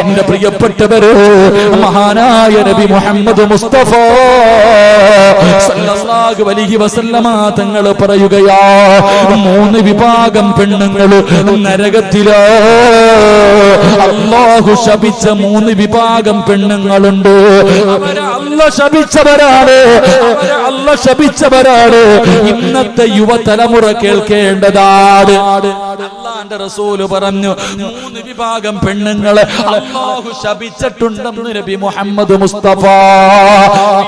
എന്റെ പ്രിയപ്പെട്ടവര് മഹാനായ നബി മുഹമ്മദ് മുസ്തഫ വസല്ലമ തങ്ങൾ പറയുകയാ മൂന്ന് വിഭാഗം പെണ്ണുങ്ങൾ നരകത്തിലോ. അള്ളാഹു ശപിച്ച മൂന്ന് വിഭാഗം പെണ്ണുങ്ങളുണ്ട്. അല്ല ശപിച്ചവരാണ്. അല്ല ശപിച്ചവരാണ്. ഇന്നത്തെ യുവതലമുറ കേൾക്കേണ്ടതാണ്. അള്ളാന്റെ റസൂൽ പറഞ്ഞു മൂന്ന് വിഭാഗം പെണ്ണുങ്ങളെ അള്ളാഹു ശപിച്ചിട്ടുണ്ടെന്ന് നബി മുഹമ്മദ് മുസ്തഫ.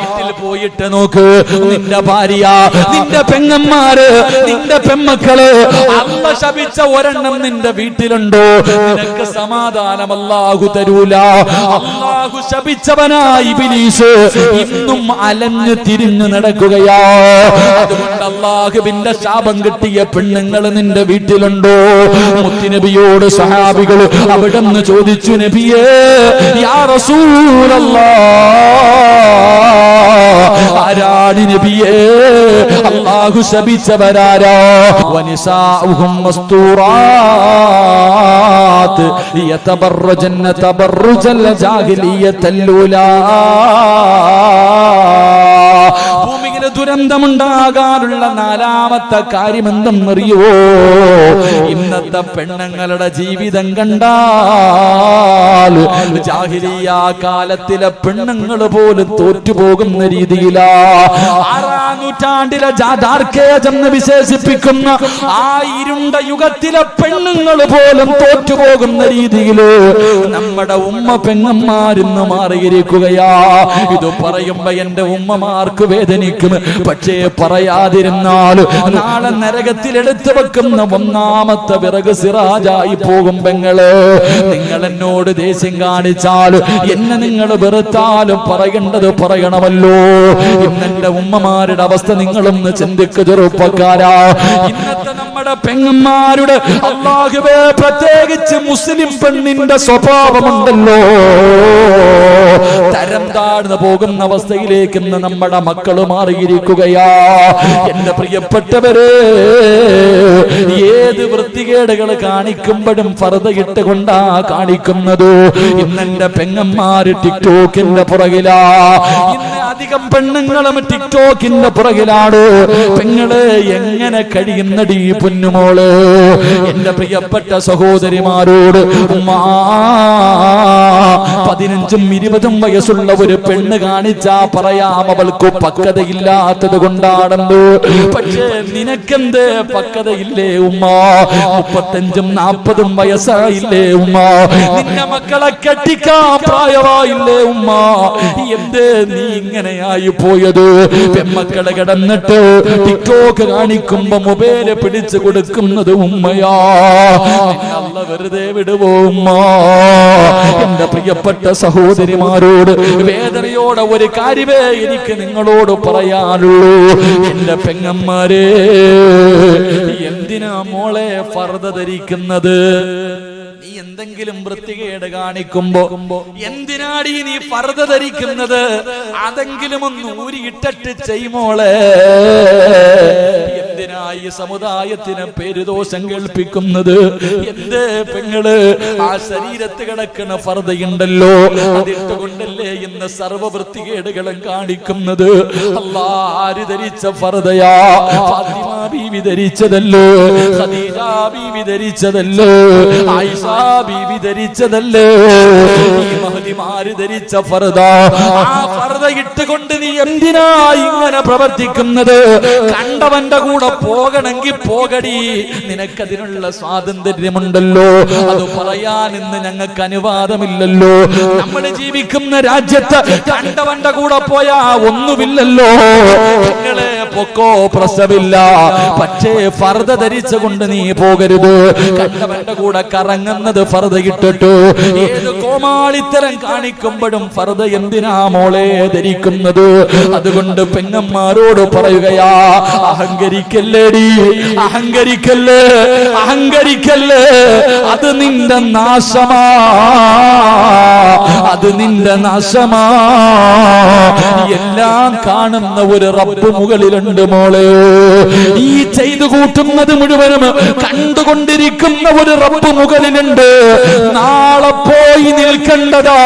വീട്ടിൽ പോയിട്ട് നോക്ക് നിന്റെ ഭാര്യ നിന്റെ പെങ്ങന്മാര് നിന്റെ പെമ്മക്കൾ അല്ല ശപിച്ച ഒരെണ്ണം നിന്റെ വീട്ടിലുണ്ടോ? നിനക്ക് സമാധാനം അല്ലാഹു തരൂല. അല്ലാഹു ശപിച്ചവനായി ബിലീസ് ഇന്നും അലഞ്ഞു തിരിഞ്ഞു നടക്കുകയാ. അതുകൊണ്ട് അള്ളാഹുവിന്റെ ശാപം കിട്ടിയ പെണ്ണുങ്ങൾ നിന്റെ വീട്ടിലുണ്ടോ? മുത്തുനബിയോട് സഹാബികൾ അവിടെ നിന്ന് ചോദിച്ചു നബിയേ യാ റസൂലല്ലാ. ആരാണ് നബിയേ? അള്ളാഹു ശപിച്ചവരാരാ? വനിസാഉഹും മസ്തൂറാത്ത് യതബറജന്ന تبرج الجاهلية ഭൂമിയിലെ ദുരന്തമുണ്ടാകാനുള്ള നാലാമത്തെ കാര്യം എന്തെന്നറിയോ ഇന്നത്തെ പെണ്ണുങ്ങളുടെ ജീവിതം കണ്ടാൽ കാലത്തിലെ പെണ്ണുങ്ങൾ പോലും തോറ്റുപോകുന്ന രീതിയിലാ. ആറാം നൂറ്റാണ്ടിലെ എന്ന് വിശേഷിപ്പിക്കുന്ന ആ ഇരുണ്ട യുഗത്തിലെ പെണ്ണുങ്ങൾ പോലും തോറ്റുപോകുന്ന രീതിയിൽ നമ്മുടെ ഉമ്മ പെങ്ങന്മാരിന്ന് മാറിയിരിക്കുകയാ. ഇത് പറയുമ്പോ എന്റെ ഉമ്മമാർക്ക് വേദനിക്കും. പക്ഷേ പറയാതിരുന്നാൽ നാളെ നരകത്തിൽ എടുത്തു വെക്കുന്ന ഒന്നാമത്തെ വിറക് സിറാജായി പോകും പെങ്ങൾ. നിങ്ങൾ എന്നോട് ദേഷ്യം കാണിച്ചാലും എന്നെ നിങ്ങൾ വെറുത്താലും പറയേണ്ടത് പറയണമല്ലോ. ഇന്നെന്റെ ഉമ്മമാരുടെ അവസ്ഥ നിങ്ങളൊന്ന് ചിന്തിക്കുക ചെറുപ്പക്കാരാ. ഇന്നത്തെ നമ്മുടെ പെങ്ങന്മാരുടെ അള്ളാഹുവേ പ്രത്യേകിച്ച് മുസ്ലിം പെണ്ണിന്റെ സ്വഭാവമുണ്ടല്ലോ. തരം താഴ്ന്നു പോകുന്ന അവസ്ഥയിലേക്ക് ഇന്ന് നമ്മുടെ മക്കൾ മാറിയിരിക്കുകയാ. എന്റെ പ്രിയപ്പെട്ടവരെ ഏത് വൃത്തികേടുകൾ കാണിക്കുമ്പോഴും ഫറുതയിട്ട് കൊണ്ടാ കാണിക്കുന്നത്? ഇന്നെന്റെ പെങ്ങന്മാര് ടിക്ടോക്കിന്റെ പുറകിലാ. അധികം പെണ്ണുങ്ങളും ടിക്ടോക്കിന്റെ പുറകിലാണ്. പെങ്ങൾ എങ്ങനെ കഴിയുന്നടി പൊന്നുമോൾ എന്റെ പ്രിയപ്പെട്ട സഹോദരിമാരോട് പതിനഞ്ചും ഇരുപതും വയസ്സുള്ള ഒരു പെണ്ണ് കാണിച്ചാ പറയാം അവൾക്ക് പക്വതയില്ലാത്തത് കൊണ്ടാണെന്ന്. പക്ഷേ നിനക്കെന്ത് പക്വതയില്ലേ ഉമ്മ? മുപ്പത്തഞ്ചും നാപ്പതും വയസ്സായില്ലേ ഉമ്മ? നിന്റെ മക്കളെ കെട്ടിക്കാൻ പ്രായമായില്ലേ ഉമ്മ? എന്ത് നീ ഇങ്ങനെയായി പോയത്? പെമ്മക്കളെ കിടന്നിട്ട് ടിക്ടോക്ക് കാണിക്കുമ്പോ മൊബൈൽ പിടിച്ചു കൊടുക്കുന്നത് ഉമ്മയാ. അല്ല വെറുതെ വിടുവോ ഉമ്മ? എന്റെ പ്രിയപ്പെട്ട സഹോദരിമാരോട് വേദനയോടെ ഒരു കാര്യമേ എനിക്ക് നിങ്ങളോട് പറയാനുള്ളൂ. എന്റെ പെങ്ങന്മാരെ എന്തിനാ മോളെ ഫർദ ധരിക്കുന്നത്? എന്തെങ്കിലും വൃത്തികേട് കാണിക്കുമ്പോ എന്തിനാടി നീ പറത ധരിക്കുന്നത്? അതെങ്കിലും ഒന്ന് ഊരിയിട്ടിട്ട് ചെയ്യുമോളെ എന്തിനായി സമുദായത്തിന് പേരുദോഷം കേൾപ്പിക്കുന്നത്? എന്ത് പെങ്ങൾ? ആ ശരീരത്ത് കിടക്കുന്ന ഫർദയുണ്ടല്ലോ അതിട്ടുകൊണ്ടല്ലേ ഇന്ന് സർവ വൃത്തികേടുകളും കാണിക്കുന്നത്? അല്ലാ ആര് ധരിച്ച ഫർദയാ ഫാത്തിമ ബീവി ധരിച്ചതല്ലോ. ഖദീജ ബീവി ധരിച്ചതല്ലോ. ആയിഷ ബീവി ധരിച്ചതല്ലേ? മഹതിമാര് ധരിച്ച ഫർദ. ആ ഫർദ ഇട്ടുകൊണ്ട് നീ എന്തിനാ ഇങ്ങനെ പ്രവർത്തിക്കുന്നത്? കണ്ടവന്റെ കൂടെ പോകണമെങ്കിൽ പോകടി. നിനക്കതിനുള്ള സ്വാതന്ത്ര്യമുണ്ടല്ലോ. അത് പറയാൻ ഇന്ന് ഞങ്ങൾക്ക് അനുവാദമില്ലല്ലോ. നമ്മൾ ജീവിക്കുന്ന രാജ്യത്ത് കണ്ടവന്റെ കൂടെ പോയാ ഒന്നുമില്ലല്ലോ. നിങ്ങളെ പൊക്കോ പ്രസവില്ല പക്ഷേ ഫർദ ധരിച്ചുകൊണ്ട് നീ പോകരുത്. കണ്ടവന്റെ കൂടെ കറങ്ങുന്നത് ഫർദ ഇട്ടിട്ടു? ഏത് കോമാളിത്തരം കാണിക്കുമ്പോഴും ഫർദ എന്തിനാ മോളെ ധരിക്കുന്നത്? അതുകൊണ്ട് പെങ്ങന്മാരോട് പറയുകയാ അഹങ്കരിക്കല്ലേടി അഹങ്കരിക്കല്ലേ അഹങ്കരിക്കല്ലേ? അത് നിന്റെ നാശമാ അത് നിന്റെ നാശമാ. എല്ലാം കാണുന്ന ഒരു റബ്ബ് മുകളിലുണ്ട് മോളെ. ഈ ചെയ്തു കൂട്ടുന്നത് മുഴുവനും കണ്ടുകൊണ്ടിരിക്കുന്ന ഒരു റബ്ബ് മുകളിലുണ്ട്. നാളെ പോയി നിൽക്കേണ്ടതാ.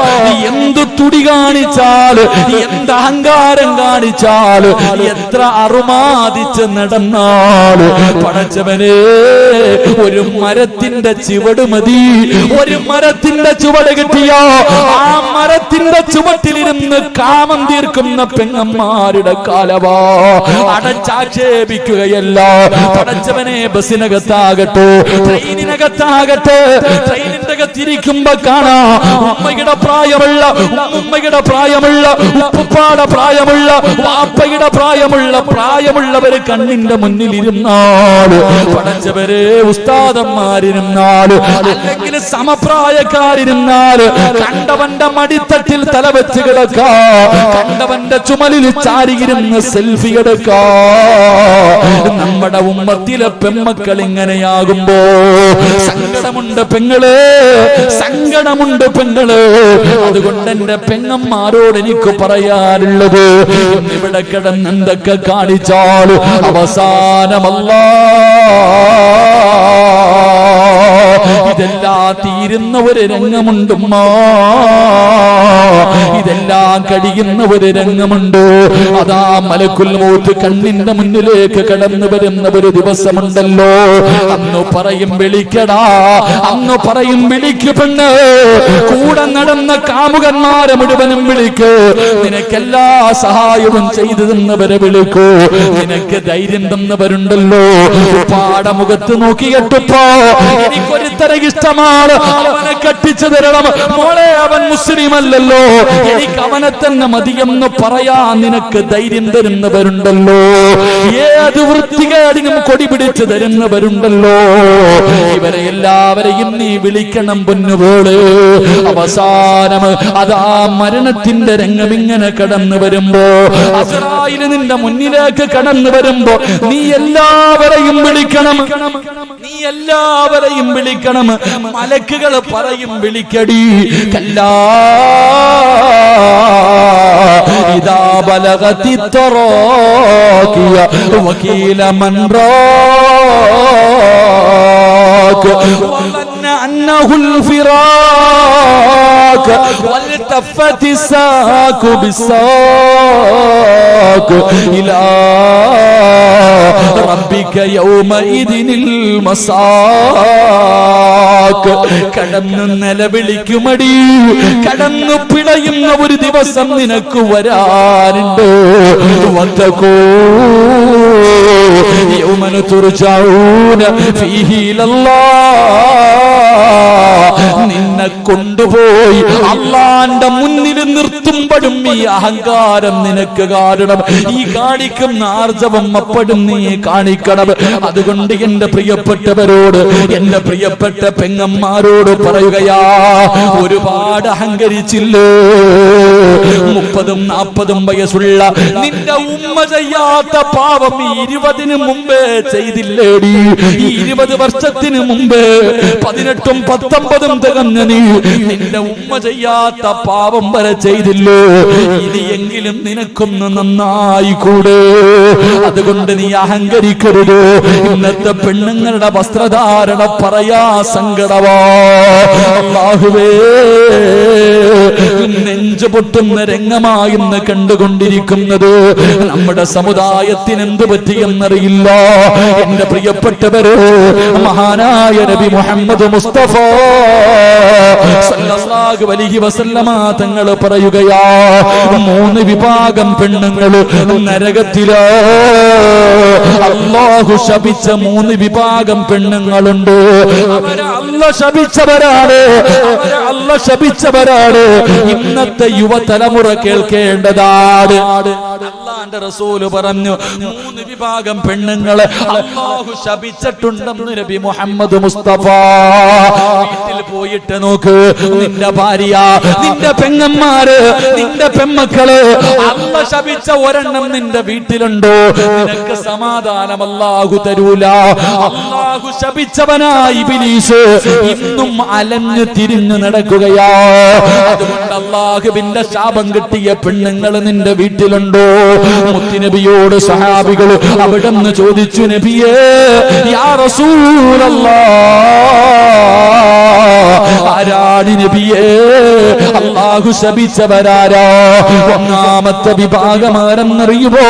എന്ത് തുടി കാണിച്ചാൽ എന്ത് അഹങ്കാരം കാണിച്ചാൽ എത്ര അറുമാതിച്ച് നടന്നാൽ. പടച്ചവനെ ഒരു മരത്തിന്റെ ചുവട് മതി. ഒരു മരത്തിന്റെ ചുവട് കിട്ടിയ ആ മരത്തിന്റെ ചുവട്ടിലിരുന്ന് കാമം തീർക്കുന്ന പെങ്ങന്മാരുടെ കാലവാ. അടച്ചാക്ഷേപിക്കുകയല്ല. പടച്ചവനെ ബസ്സിനകത്താകട്ടെ ട്രെയിനിനകത്താകട്ടെ ട്രെയിനിന്റെ അകത്തിരിക്കുമ്പോ കാണാ ഉമ്മയുടെ പ്രായമുള്ള ഉമ്മയുടെ പ്രായമുള്ള ഉപ്പാടെ പ്രായമുള്ള വാപ്പയുടെ പ്രായമുള്ള പ്രായമുള്ളവര് കണ്ണിന്റെ മുന്നിൽ ഇരുന്നാൾ പടച്ചവരെ ഉസ്താദന്മാരിരുന്നാൾ അല്ലെങ്കിൽ സമപ്രായക്കാരിരുന്നാൽ കണ്ടവന്റെ മടിത്തട്ടിൽ തല വെച്ച് കിടക്കാ കണ്ടവന്റെ ചുമലിൽ ചാരിയിരുന്ന് സെൽഫി എടുക്ക. നമ്മുടെ ഉമ്മത്തിലെ പെമ്മക്കൾ ഇങ്ങനെയാകുമ്പോ സങ്കടമുണ്ട് പെങ്ങൾ. സങ്കടമുണ്ട് പെങ്ങൾ. അതുകൊണ്ട് എന്റെ പെങ്ങന്മാരോട് എനിക്ക് പറയാനുള്ളത് ഇവിടെ കിടന്ന് എന്തൊക്കെ കാണിച്ചാൽ അവസാനമല്ല. ഇതെല്ലാം തീരുന്ന ഒരു രംഗമുണ്ടുമ്മ. ഇതെല്ലാം കഴിയുന്ന ഒരു രംഗമുണ്ട്. അതാ മലക്കുൽ മൂത്ത് കണ്ണിന്റെ മുന്നിലേക്ക് കടന്നു വരുന്ന ഒരു ദിവസമുണ്ടല്ലോ. അന്ന് പറയും വിളിക്കടാ അന്ന് പറയും വിളിക്ക് പെണ്ണ്. കൂടെ നടന്ന കാമുകന്മാരെ മുഴുവനും വിളിക്ക്. നിനക്കെല്ലാ സഹായവും ചെയ്തു തന്നവരെ വിളിക്കൂ. നിനക്ക് ധൈര്യം തന്നവരുണ്ടല്ലോ. പാടമുഖത്ത് നോക്കിയിട്ടുപ്പോ എനിക്കൊരുത്തര ഇഷ്ടമാണ്. അവനെ കട്ടിച്ചു തരണം. മോളെ അവൻ മുസ്ലിം അല്ലല്ലോ എനിക്ക് അവനെ തന്നെ മതിയെന്ന് പറയാൻ നിനക്ക് ധൈര്യം തരുന്നവരുണ്ടല്ലോ. ഏത് വൃത്തികേടിനും കൊടി പിടിച്ചു തരുന്നവരുണ്ടല്ലോ. ഇവരെ എല്ലാവരെയും നീ വിളിക്കണം പൊന്നുപോലെ. അവസാനം അതാ മരണത്തിന്റെ രംഗം ഇങ്ങനെ കടന്നു വരുമ്പോ അസറായിൽ നിന്റെ മുന്നിലേക്ക് കടന്നു വരുമ്പോ നീ എല്ലാവരെയും വിളിക്കണം. നീ എല്ലാവരെയും വിളിക്കണം. മലക്കുകൾ പറയും വിളിക്കടി. കല്ലാ إذا بلغت التراكية وكيل من راك وظن أنه الفراق والتفت الساك بالساك إلى ربك يومئذ الله കടന്നു നിലവിളിക്കുമടി. കടന്നു പിടയുന്ന ഒരു ദിവസം നിനക്ക് വരാനുണ്ട്. വന്തകോ യൗമന തുർജാഊന ഇങ്ങനെ കൊണ്ടുപോയി. അള്ളാന്റെ മുന്നിൽ നിർത്തുമ്പോഴും ഈ അഹങ്കാരം നിനക്ക് കാരണം. ഈ കാണിക്കുന്ന ആർജവം അപ്പോഴും നീ കാണിക്കണം. അതുകൊണ്ട് എന്റെ പ്രിയപ്പെട്ടവരോട് എന്റെ പ്രിയപ്പെട്ട പെങ്ങന്മാരോട് പറയുകയാ ഒരുപാട് അഹങ്കരിച്ചില്ലേ? മുപ്പതും നാൽപ്പതും വയസ്സുള്ള നിന്റെ ഉമ്മ ചെയ്യാത്ത പാവം ഇരുപതിന് മുമ്പേ ചെയ്തില്ലേടി. ഈ ഇരുപത് വർഷത്തിന് മുമ്പേ പതിനെട്ടും പത്തൊമ്പതും തികഞ്ഞ നീ നിന്റെ ഉമ്മ ചെയ്യാത്ത പാവം വരെ ചെയ്തില്ലേ. ഇനിയെങ്കിലും നിനക്കൊന്ന് നന്നായി കൂടെ. അതുകൊണ്ട് നീ അഹങ്കരിക്കരുത്. ഇന്നത്തെ പെണ്ണുങ്ങളുടെ വസ്ത്രധാരണ പറയാ സങ്കടവാ. അല്ലാഹുവേ നെഞ്ചു പൊട്ടുന്ന രംഗമായിന്ന് കണ്ടുകൊണ്ടിരിക്കുന്നത് നമ്മുടെ സമുദായത്തിന് എന്ത് പറ്റിയെന്നറിയില്ല. എന്റെ പ്രിയപ്പെട്ടവര് മഹാനായ നബി മുഹമ്മദ് മുസ്തഫ അലൈഹി വസല്ലമ തങ്ങൾ പറയുകയാ മൂന്ന് വിഭാഗം പെണ്ണുങ്ങൾ നരകത്തിലോ. അള്ളാഹു ശപിച്ച മൂന്ന് വിഭാഗം പെണ്ണുങ്ങളുണ്ട്. അവരെ അല്ല ശപിച്ചവരാണ്. അവരെ അല്ല ശപിച്ചവരാണ്. ഇന്നത്തെ യുവതലമുറ കേൾക്കേണ്ടതാണ്. അള്ളാന്റെ റസൂൽ പറഞ്ഞു മൂന്ന് വിഭാഗം പെണ്ണുങ്ങളെ അള്ളാഹു ശപിച്ചിട്ടുണ്ടെന്ന് നബി മുഹമ്മദ് മുസ്തഫ. വീട്ടിൽ പോയിട്ട് നോക്ക് നിന്റെ ഭാര്യ നിന്റെ പെങ്ങന്മാര് നിന്റെ പെമ്മക്കൾ അല്ല ശപിച്ച ഒരെണ്ണം നിന്റെ വീട്ടിലുണ്ടോ? നിനക്ക് സമാധാനം അല്ലാഹു തരൂല. അല്ലാഹു ശപിച്ചവനായി ബിലീസ് ഇന്നും അലഞ്ഞു തിരിഞ്ഞു നടക്കുകയാ. അതുകൊണ്ട് അള്ളാഹുവിന്റെ ശാപം കിട്ടിയ പെണ്ണുങ്ങൾ നിന്റെ വീട്ടിലുണ്ടോ? മുത്തുനബിയോട് സഹാബികൾ അവിടെ നിന്ന് ചോദിച്ചു നബിയേ യാ നബിയേ? അള്ളാഹു ശപിച്ചവരാരാ? ഒന്നാമത്തെ വിഭാഗം ആരെന്നറിയുമോ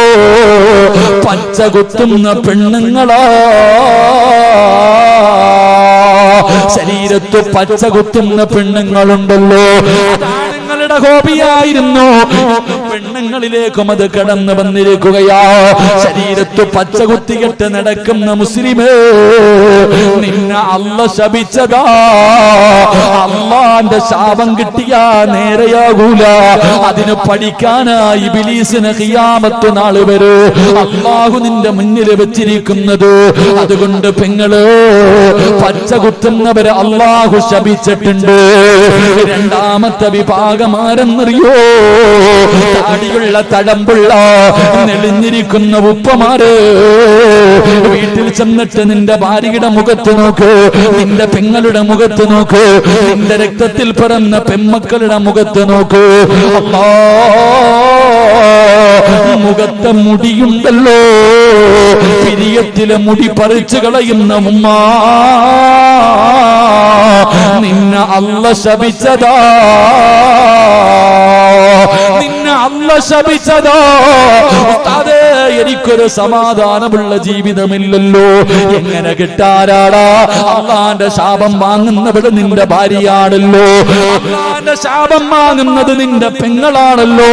പച്ച കുത്തുന്ന പെണ്ണുങ്ങളാ. ശരീരത്ത് പച്ച കുത്തുന്ന പെണ്ണുങ്ങളുണ്ടല്ലോ. ആണുങ്ങളുടെ ഹോബിയായിരുന്നു. പെണ്ണുങ്ങളിലേക്കും അത് കടന്നു വന്നിരിക്കുകയാ. ശരീരത്ത് പച്ച കുത്തികെട്ട് നടക്കുന്ന മുസ്ലിമേ നിന്നെ അല്ല ശപിച്ചതാ. അള്ളാന്റെ ശാപം കിട്ടിയാ നേരെയാകൂല. അതിന് പഠിക്കാനായി ബിലീസിന് കിയാമത്ത് നാൾ വരൂ അള്ളാഹു നിന്റെ മുന്നിൽ വെച്ചിരിക്കുന്നത്. അതുകൊണ്ട് പെങ്ങൾ പച്ച കുത്തുന്നവരെ അള്ളാഹു ശപിച്ചിട്ടുണ്ട്. രണ്ടാമത്തെ വിഭാഗം ആരെന്നറിയോ താടിയുള്ള തടമ്പുള്ള നെളിഞ്ഞിരിക്കുന്ന ഉപ്പമാര്. വീട്ടിൽ ചെന്നിട്ട് നിന്റെ ഭാര്യയുടെ മുഖത്ത് നോക്ക് നിന്റെ പെങ്ങളുടെ മുഖത്ത് നോക്ക് നിന്റെ രക്തത്തിൽ പിറന്ന പെമ്മക്കളുടെ മുഖത്ത് നോക്ക്. മുഖത്തെ മുടിയുണ്ടല്ലോ. പിരിയത്തിലെ മുടി പറിച്ചു കളയുന്ന ഉമ്മ. നിന്നെ അല്ല ശപിച്ചതാ. ശപിച്ചതാ ഉസ്താദേ എനിക്കൊരു സമാധാനമുള്ള ജീവിതമില്ലല്ലോ. എങ്ങനെ കിട്ടാരാടാ അള്ളാന്റെ ശാപം വാങ്ങുന്നവൾ നിന്റെ ഭാര്യയാണല്ലോ. അള്ളാന്റെ ശാപം വാങ്ങുന്നത് നിന്റെ പെങ്ങളാണല്ലോ.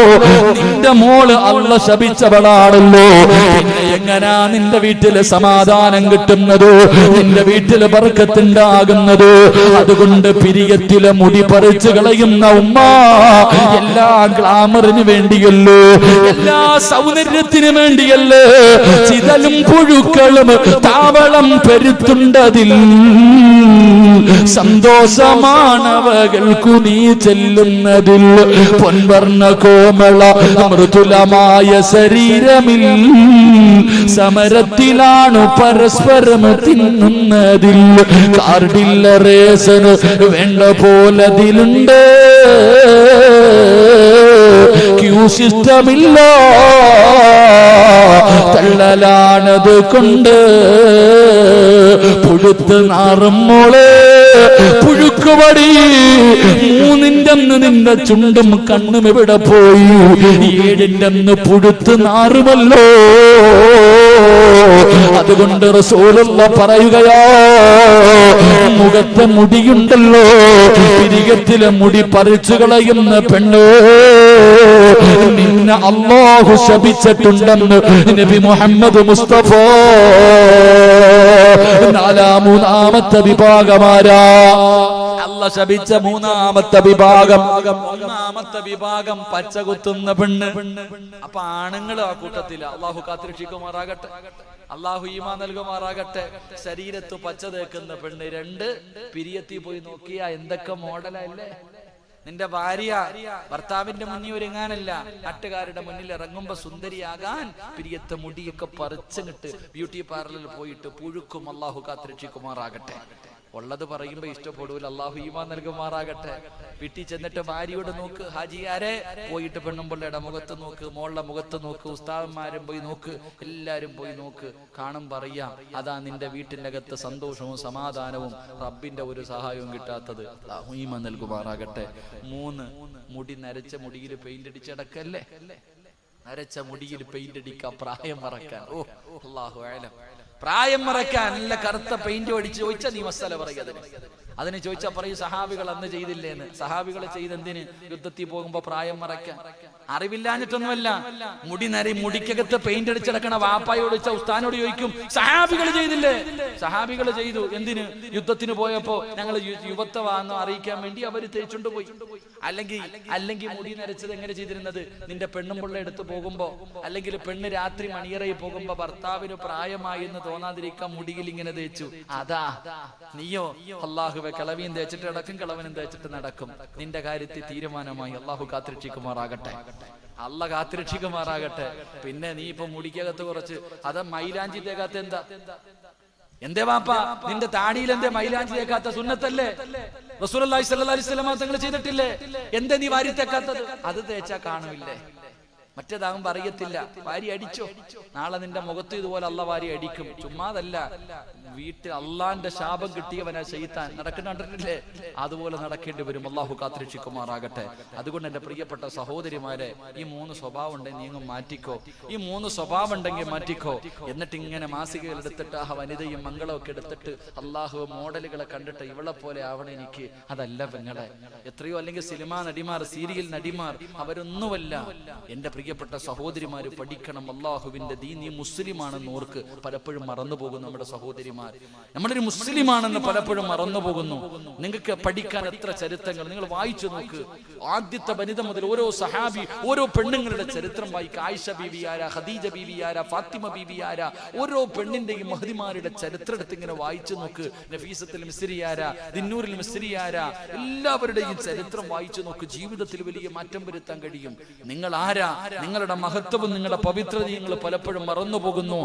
നിന്റെ മോൾ അള്ള ശപിച്ചവളാണല്ലോ. എങ്ങനാ നിന്റെ വീട്ടിൽ സമാധാനം കിട്ടുന്നത്? നിന്റെ വീട്ടിൽ വർക്കത്തിണ്ടാകുന്നത് അതുകൊണ്ട് പിരിയത്തിലെ മുടി പറിച്ചു കളയുന്ന ഉമ്മ എല്ലാ ഗ്ലാമറിന് വേണ്ടിയല്ലോ. എല്ലാ സൗന്ദര്യത്തിന് വേണ്ടിയല്ലേ ചിതലും പുഴുക്കളും താവളം പെരുത്തുണ്ടതിൽ. സന്തോഷമാണവകൾക്കു നീ ചെല്ലുന്നതിൽ. പൊൻവർണ കോമള മൃദുലമായ ശരീരമിൽ. സമരത്തിലാണു പരസ്പരം തിന്നുന്നതിൽ. കാർഡില്ല റേസന് വേണ്ട പോലതിലുണ്ട് ക്യൂ സിസ്റ്റമില്ല. തള്ളലാണത് കൊണ്ട് പുഴുത്ത് നാറും മോളെ. പുഴുക്കുവടി മൂന്നിന്റെ അന്ന് നിന്റെ ചുണ്ടും കണ്ണും എവിടെ പോയി? ഏഴിന്റെ അന്ന് പുഴുത്ത് നാറുമല്ലോ. അതുകൊണ്ട് റസൂലുള്ള പറയുകയാ മുഖത്തെ മുടിയുണ്ടല്ലോ. തിരികത്തിലെ മുടി പറിച്ചു കളയുന്ന പെണ്ണ്. നിന്നെ അള്ളാഹു ശപിച്ചിട്ടുണ്ടെന്ന് നബി മുഹമ്മദ് മുസ്തഫ. മൂന്നാമത്തെ വിഭാഗമാരാ? അല്ല ശപിച്ച മൂന്നാമത്തെ വിഭാഗം. മൂന്നാമത്തെ വിഭാഗം പച്ച കുത്തുന്ന പെണ്ണ്. അപ്പൊ ആണുങ്ങൾ ആ കൂട്ടത്തില്ല അള്ളാഹു കാത്തിരക്ഷിക്കുമാറാകട്ടെ. അള്ളാഹു ഈമാ നൽകുമാറാകട്ടെ. ശരീരത്ത് പച്ച തേക്കുന്ന പെണ്ണ് രണ്ട്. പിരിയത്തി പോയി നോക്കിയ എന്തൊക്കെ മോഡലല്ലേ നിന്റെ ഭാര്യ ഭർത്താവിന്റെ മുന്നിൽ ഒരുങ്ങാനല്ല. നാട്ടുകാരുടെ മുന്നിൽ ഇറങ്ങുമ്പോ സുന്ദരിയാകാൻ പിരിയത്തെ മുടിയൊക്കെ പറിച്ചങ്ങിട്ട് ബ്യൂട്ടി പാർലറിൽ പോയിട്ട് പുഴുക്കും അള്ളാഹു കാത്തിരക്ഷിക്കുമാറാകട്ടെ. ഉള്ളത് പറയുമ്പോ ഇഷ്ടപ്പെടൂല. അള്ളാഹു ഈമാ നൽകുമാറാകട്ടെ. വീട്ടിൽ ചെന്നിട്ട് ഭാര്യയോട് നോക്ക് ഹാജിയാരെ പോയിട്ട് പെണ്ണുമ്പിള്ളയുടെ മുഖത്ത് നോക്ക് മോളുടെ മുഖത്ത് നോക്ക് ഉസ്താവന്മാരും പോയി നോക്ക് എല്ലാരും പോയി നോക്ക്. കാണും പറയാം അതാ നിന്റെ വീട്ടിന്റെ അകത്ത് സന്തോഷവും സമാധാനവും റബ്ബിന്റെ ഒരു സഹായവും കിട്ടാത്തത്. ഈമാ നൽകുമാറാകട്ടെ. മൂന്ന് മുടി നരച്ച മുടിയിൽ പെയിന്റ് അടിച്ചടക്കല്ലേ നരച്ച മുടിയിൽ പെയിന്റ് അടിക്കാൻ പ്രായം മറക്കാൻ. ഓ അള്ളാഹു ആലം. പ്രായം മറക്കാൻ നല്ല കറുത്ത പെയിന്റ് അടിച്ച് ചോദിച്ച നീ മസാല പറയുക അതിന്. അതിന് ചോദിച്ചാ പറയൂ സഹാബികൾ അന്ന് ചെയ്തില്ലേന്ന്. സഹാബികൾ ചെയ്തെന്തിന് യുദ്ധത്തിൽ പോകുമ്പോ പ്രായം മറക്കാൻ അറിവില്ലാഞ്ഞിട്ടൊന്നുമല്ല. മുടി നരി മുടിക്കകത്ത് പെയിന്റ് അടിച്ചടക്കണ വാപ്പായോട് ഉസ്താനോട് ചോദിക്കും സഹാബികൾ ചെയ്തില്ലേ? സഹാബികൾ ചെയ്തു. എന്തിന്? യുദ്ധത്തിന് പോയപ്പോ ഞങ്ങൾ യുവത്വമാണെന്ന് അറിയിക്കാൻ വേണ്ടി അവർ തേച്ചുകൊണ്ട് പോയി. അല്ലെങ്കിൽ അല്ലെങ്കിൽ മുടി നരച്ചത് എങ്ങനെ ചെയ്തിരുന്നത്? നിന്റെ പെണ്ണും പിള്ള എടുത്തു പോകുമ്പോ അല്ലെങ്കിൽ പെണ്ണ് രാത്രി മണിയറയിൽ പോകുമ്പോ ഭർത്താവിന് പ്രായമായി എന്ന് തോന്നാതിരിക്കാൻ മുടിയിൽ ഇങ്ങനെ തേച്ചു. അതാ നീയോ അള്ളാഹുവെ കളവിയും തേച്ചിട്ട് നടക്കും കളവനും തേച്ചിട്ട് നടക്കും. നിന്റെ കാര്യത്തിൽ തീരുമാനമായി അള്ളാഹു കാത്തിരക്ഷിക്കുമാറാകട്ടെ. അല്ല കാത്തിരക്ഷിക്കുമാറാകട്ടെ. പിന്നെ നീ ഇപ്പൊ മുടിക്കകത്ത് കുറച്ച് അത് മൈലാഞ്ചി തേകാത്ത എന്താ? എന്തേ വാപ്പ നിന്റെ താടിയിൽ എന്തേ മൈലാഞ്ചി തേക്കാത്ത സുന്നത്തല്ലേ? റസൂലി സല്ലാ തങ്ങൾ ചെയ്തിട്ടില്ലേ? എന്തേ നീ വാരി തേക്കാത്തത്? അത് തേച്ചാ കാണുമില്ലേ? മറ്റേതാകുമ്പോ അറിയത്തില്ല. വാരി അടിച്ചോ? നാളെ നിന്റെ മുഖത്ത് ഇതുപോലെ അല്ല വാരി അടിക്കും. ചുമ്മാതല്ല. വീട്ടിൽ അള്ളാന്റെ ശാപം കിട്ടിയവനാ ചെയ്ത്താൻ നടക്കുന്ന കണ്ടിട്ടില്ലേ? അതുപോലെ നടക്കേണ്ടി വരും. അള്ളാഹു കാത്തിരക്ഷിക്കുമാറാകട്ടെ. അതുകൊണ്ട് എന്റെ പ്രിയപ്പെട്ട സഹോദരിമാരെ ഈ മൂന്ന് സ്വഭാവം ഉണ്ടെങ്കിൽ നീങ്ങും മാറ്റിക്കോ. ഈ മൂന്ന് സ്വഭാവം ഉണ്ടെങ്കിൽ മാറ്റിക്കോ. എന്നിട്ട് ഇങ്ങനെ മാസികകൾ എടുത്തിട്ട് ആ വനിതയും മംഗളവും ഒക്കെ എടുത്തിട്ട് അള്ളാഹു മോഡലുകളെ കണ്ടിട്ട് ഇവളെ പോലെ ആവണം എനിക്ക്. അതല്ല പെങ്ങളെ. എത്രയോ അല്ലെങ്കിൽ സിനിമാ നടിമാർ സീരിയൽ നടിമാർ അവരൊന്നുമല്ല. എന്റെ പ്രിയപ്പെട്ട സഹോദരിമാര് പഠിക്കണം. അള്ളാഹുവിന്റെ ദീ നീ മുസ്ലിമാണെന്ന് ഓർക്ക് പലപ്പോഴും മറന്നു നമ്മുടെ സഹോദരിമാർ. നമ്മളൊരു മുസ്ലിമാണെന്ന് പലപ്പോഴും മറന്നു പോകുന്നു നിങ്ങൾക്ക് പഠിക്കാൻ എത്ര ചരിത്രങ്ങൾ? നിങ്ങൾ വായിച്ചു നോക്ക്. ആദ്യത്തെ വനിത മുതൽ ഓരോ സഹാബി ഓരോ പെണ്ണുങ്ങളുടെ ചരിത്രം വായിക്കുക. ആയിഷ ബീവിയാര ഖദീജ ആര ഫാത്തിമ ബീവിയാര ഓരോ പെണ്ണിന്റെയും മഹതിമാരുടെ ചരിത്രം എടുത്ത് ഇങ്ങനെ വായിച്ചു നോക്ക്. നഫീസത്തിൽ മിസ്രിയാര ദിന്നൂരിൽ മിസ്രിയാര എല്ലാവരുടെയും ചരിത്രം വായിച്ചു നോക്ക്. ജീവിതത്തിൽ വലിയ മാറ്റം വരുത്താൻ കഴിയും. നിങ്ങൾ ആരാ? നിങ്ങളുടെ മഹത്വവും നിങ്ങളുടെ പവിത്രതയും നിങ്ങൾ പലപ്പോഴും മറന്നു പോകുന്നു